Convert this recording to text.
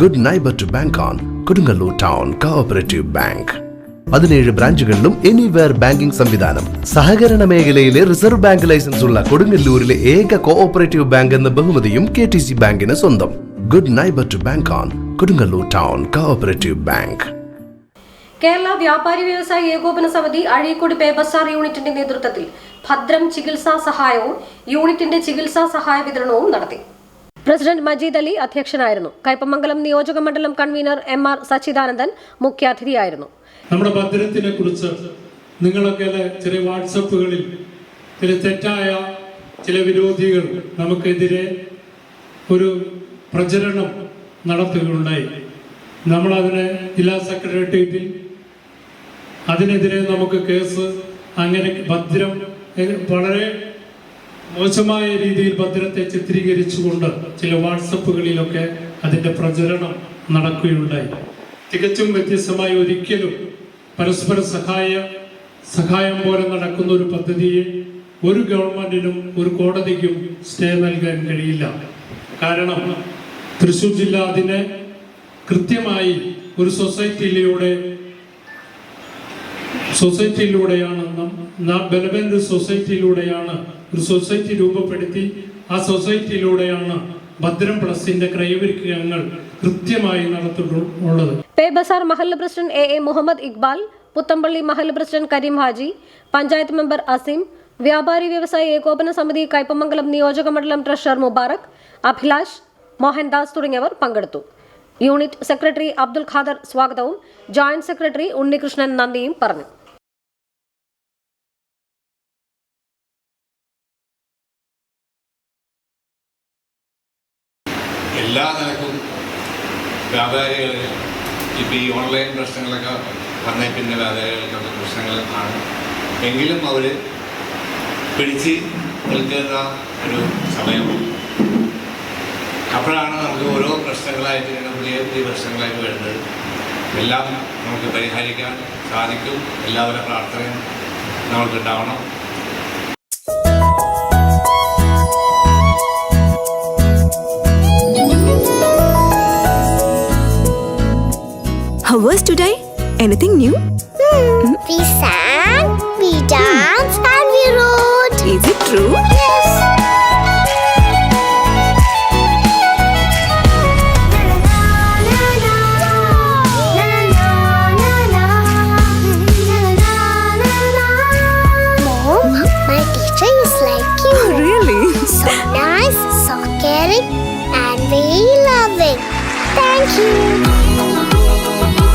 Good neighbour to bank on Kodungallur town cooperative bank പതിനേഴ് ബ്രാഞ്ചുകളിലും anywhere banking സംവിധാനം. സഹകരണ മേഖലയിലെ റിസർവ് ബാങ്ക് ലൈസൻസ് ഉള്ള കൊടുങ്ങല്ലൂരിലെ ഏക കോഓപ്പറേറ്റീവ് ബാങ്ക് എന്ന ബഹുമതിയും കെ ടി സി ബാങ്കിന് സ്വന്തം. Good neighbour to bank on Kodungallur town cooperative bank Kerala Vyapari Vyavasayi Ekopana സമിതി അഴീക്കോട് പേപ്പർസാർ യൂണിറ്റിന്റെ നേതൃത്വത്തിൽ ഭദ്രം ചികിത്സാ സഹായവും യൂണിറ്റിന്റെ ചികിത്സാ സഹായ വിതരണവും നടത്തി. പ്രസിഡന്റ് മജീദ് അലി അധ്യക്ഷനായിരുന്നു. കയ്പമംഗലം നിയോജക മണ്ഡലം കൺവീനർ എം ആർ സച്ചിദാനന്ദൻ മുഖ്യാതിഥിയായിരുന്നു. നമ്മുടെ ഭദ്രത്തിനെ കുറിച്ച് നിങ്ങളൊക്കെ ചെറിയ വാട്സപ്പുകളിൽ ചില തെറ്റായ ചില വിരോധികൾ നമുക്കെതിരെ ഒരു പ്രചരണം നടത്തുകയുണ്ടായി. നമ്മളതിനെ ജില്ലാ സെക്രട്ടേറിയറ്റിൽ അതിനെതിരെ നമുക്ക് കേസ് അങ്ങനെ ഭദ്രം വളരെ മോശമായ രീതിയിൽ ഭദ്രത്തെ ചിത്രീകരിച്ചുകൊണ്ട് ചില വാട്സപ്പുകളിലൊക്കെ അതിന്റെ പ്രചരണം നടക്കുകയുണ്ടായി. തികച്ചും വ്യത്യസ്തമായി ഒരിക്കലും പരസ്പര സഹായ സഹായം പോലെ നടക്കുന്ന ഒരു പദ്ധതിയെ ഒരു ഗവൺമെന്റിനും ഒരു കോടതിക്കും സ്റ്റേ നൽകാൻ കഴിയില്ല. കാരണം തൃശൂർ ജില്ല അതിനെ കൃത്യമായി ഒരു സൊസൈറ്റിയിലൂടെ സൊസൈറ്റിയിലൂടെയാണ് ബലബൻ സൊസൈറ്റിയിലൂടെയാണ് ഒരു സൊസൈറ്റി രൂപപ്പെടുത്തി ആ സൊസൈറ്റിയിലൂടെയാണ് ഭദ്രം പ്ലസിന്റെ ക്രയവിക്രയങ്ങൾ കൃത്യമായി നടത്തിയിട്ടുള്ളത് Pebazar മഹല്ല president A A Muhammad Iqbal Puthampally മഹല്ല president Kareem Haji panchayat member Azeem Vyapari Vyavasayi ഏകോപന സമിതി കൈപ്പമംഗലം നിയോജക മണ്ഡലം ട്രഷറർ മുബാറക് അഭിലാഷ് മോഹൻദാസ് തുടങ്ങിയവർ പങ്കെടുത്തു. യൂണിറ്റ് സെക്രട്ടറി അബ്ദുൽ ഖാദർ സ്വാഗതവും ജോയിന്റ് സെക്രട്ടറി ഉണ്ണികൃഷ്ണൻ നന്ദിയും പറഞ്ഞു. എല്ലാ നിലക്കും വ്യാപാരികളിൽ ഇപ്പോൾ ഈ ഓൺലൈൻ പ്രശ്നങ്ങളൊക്കെ വന്നേ പിന്നെ വ്യാപാരികൾക്കൊക്കെ പ്രശ്നങ്ങൾ കാണും. എങ്കിലും അവർ പിടിച്ച് നിൽക്കുന്ന ഒരു സമയം. അപ്പോഴാണ് നമുക്ക് ഓരോ പ്രശ്നങ്ങളായിട്ട് ഇങ്ങനെ പുതിയ പുതിയ പ്രശ്നങ്ങളായിട്ട് വരുന്നത്. എല്ലാം നമുക്ക് പരിഹരിക്കാൻ സാധിക്കും. എല്ലാവരുടെ പ്രാർത്ഥനയും നമുക്ക് How was today? Anything new? Hmm? We sang, we danced, and we wrote. Is it true? Yes. Mom, my teacher is like you. Oh, really? So nice, so caring, and very loving. Thank you.